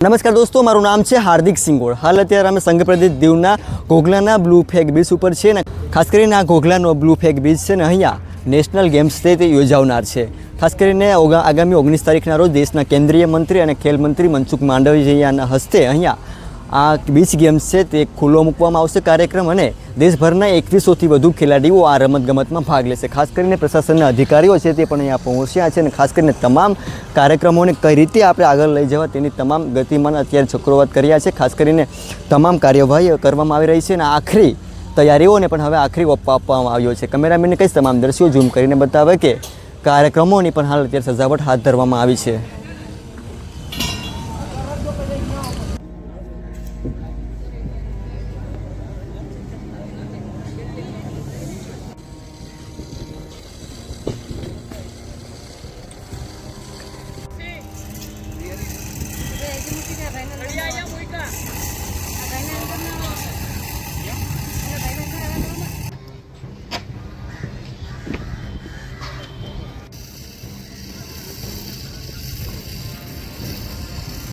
નમસ્કાર દોસ્તો, મારું નામ છે હાર્દિક સિંગોળ. હાલ અત્યારે અમે સંઘ પ્રદેશ દીવના ઘોઘલાના બ્લુ ફેગ બીચ ઉપર છે ને ખાસ કરીને આ ઘોઘલાનો બ્લુ ફેગ બીચ છે ને અહીંયા નેશનલ ગેમ્સ ડે તે યોજાવનાર છે. ખાસ કરીને આગામી ઓગણીસ તારીખના રોજ દેશના કેન્દ્રીય મંત્રી અને ખેલ મંત્રી મનસુખ માંડવીયાના હસ્તે અહીંયા આ બીચ ગેમ્સ છે તે ખુલ્લો મૂકવામાં આવશે કાર્યક્રમ અને દેશભરના એકવીસોથી વધુ ખેલાડીઓ આ રમતગમતમાં ભાગ લેશે. ખાસ કરીને પ્રશાસનના અધિકારીઓ છે તે પણ અહીંયા પહોંચ્યા છે અને ખાસ કરીને તમામ કાર્યક્રમોને કઈ રીતે આપણે આગળ લઈ જવા તેની તમામ ગતિમાન અત્યારે ચક્રોવાત કર્યા છે. ખાસ કરીને તમામ કાર્યવાહી કરવામાં આવી રહી છે અને આખરી તૈયારીઓને પણ હવે આખરી ઓપ આપવામાં આવ્યો છે. કેમેરામેનને કઈ તમામ દ્રશ્યો ઝૂમ કરીને બતાવે કે કાર્યક્રમોની પણ હાલ અત્યારે સજાવટ હાથ ધરવામાં આવી છે.